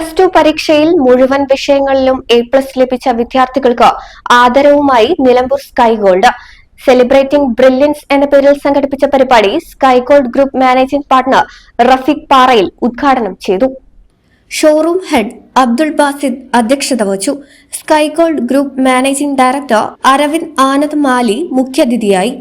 Plus two പരീക്ഷയിൽ മുഴുവൻ വിഷയങ്ങളിലും എ പ്ലസ് ലഭിച്ച വിദ്യാർത്ഥികൾക്ക് ആദരവുമായി Nilambur sky gold celebrating brilliance എന്ന പേരിൽ സംഘടിപ്പിച്ച പരിപാടി sky gold group managing partner Rafeeq Parayil ഉദ്ഘാടനം ചെയ്തു. ഷോറൂം ഹെഡ് അബ്ദുൾ ബാസിദ് അധ്യക്ഷത വഹിച്ചു. Sky gold group managing director Aravind Anand Mali മുഖ്യാതിഥിയായി.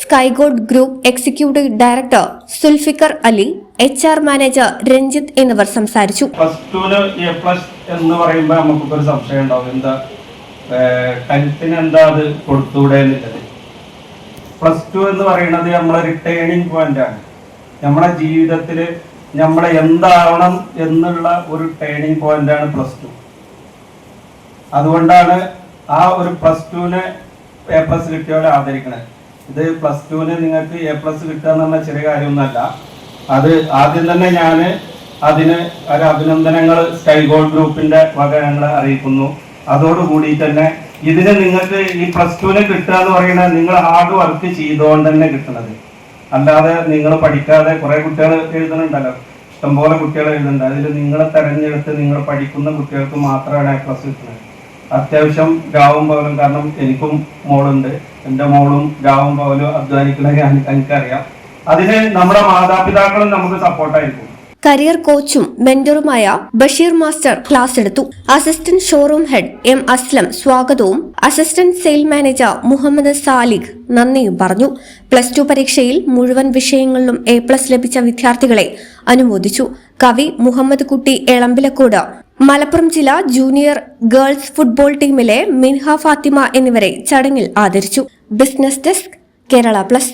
Sky gold group executive director Sulfikar Ali H R manager Ranjith എന്നിവർ സംസാരിച്ചു. പ്ലസ് ടുവിന് എ പ്ലസ് എന്ന് പറയുമ്പോൾ നമുക്കൊക്കെ ഒരു സംശയം ഉണ്ടാവും. എന്താ കരുത്തിന് എന്താ അത് കൊടുത്തൂടെ എന്നുള്ളത്? പ്ലസ് ടു എന്ന് പറയുന്നത് നമ്മളൊരു ടേണിംഗ് പോയിന്റ് ആണ്. നമ്മുടെ ജീവിതത്തിൽ നമ്മളെ എന്താവണം എന്നുള്ള ഒരു ടേണിംഗ് പോയിന്റ് ആണ് പ്ലസ് ടു അതുകൊണ്ടാണ് ആ ഒരു പ്ലസ് ടുവിനെ എ പ്ലസ് കിട്ടിയവരെ ആദരിക്കണത്. ഇത് പ്ലസ് ടുവിന് നിങ്ങൾക്ക് എ പ്ലസ് കിട്ടുക എന്ന് പറഞ്ഞ ചെറിയ കാര്യമൊന്നുമല്ല. അത് ആദ്യം തന്നെ ഞാൻ അതിന് ഒരു അഭിനന്ദനങ്ങൾ സ്കൈ ഗോൾഡ് ഗ്രൂപ്പിന്റെ വക ഞങ്ങൾ അറിയിക്കുന്നു. അതോടുകൂടി തന്നെ ഇതിന് നിങ്ങൾക്ക് ഈ പ്ലസ് ടുവിന് കിട്ടുക എന്ന് പറയുന്നത് നിങ്ങൾ ഹാർഡ് വർക്ക് ചെയ്തുകൊണ്ട് തന്നെ കിട്ടുന്നത്. അല്ലാതെ നിങ്ങൾ പഠിക്കാതെ കുറെ കുട്ടികൾ എഴുതുന്നുണ്ടല്ലോ. ഇഷ്ടംപോലെ കുട്ടികൾ എഴുതുന്നുണ്ട്. അതിൽ നിങ്ങളെ തെരഞ്ഞെടുത്ത് നിങ്ങൾ പഠിക്കുന്ന കുട്ടികൾക്ക് മാത്രമാണ് എ പ്ലസ് കിട്ടുന്നത്. അത്യാവശ്യം രാവും പകലും കാരണം എനിക്കും മോളുണ്ട്. എന്റെ മോളും രാവും പകലും അധ്വാനിക്കുന്നത് ഞാൻ എനിക്കറിയാം. അതിന് നമ്മുടെ മാതാപിതാക്കളും നമുക്ക് സപ്പോർട്ടായിരിക്കും. കരിയർ കോച്ചും മെന്ററുമായ ബഷീർ മാസ്റ്റർ ക്ലാസ് എടുത്തു. Assistant showroom head M Aslam സ്വാഗതവും. Assistant sale manager Muhammad Salikh നന്ദിയും പറഞ്ഞു. പ്ലസ് ടു പരീക്ഷയിൽ മുഴുവൻ വിഷയങ്ങളിലും എ പ്ലസ് ലഭിച്ച വിദ്യാർത്ഥികളെ അനുമോദിച്ചു. കവി മുഹമ്മദ് കുട്ടി എളമ്പിലക്കോട് മലപ്പുറം ജില്ല ജൂനിയർ ഗേൾസ് ഫുട്ബോൾ ടീമിലെ മിൻഹ ഫാത്തിമ എന്നിവരെ ചടങ്ങിൽ ആദരിച്ചു. Business desk Kerala plus.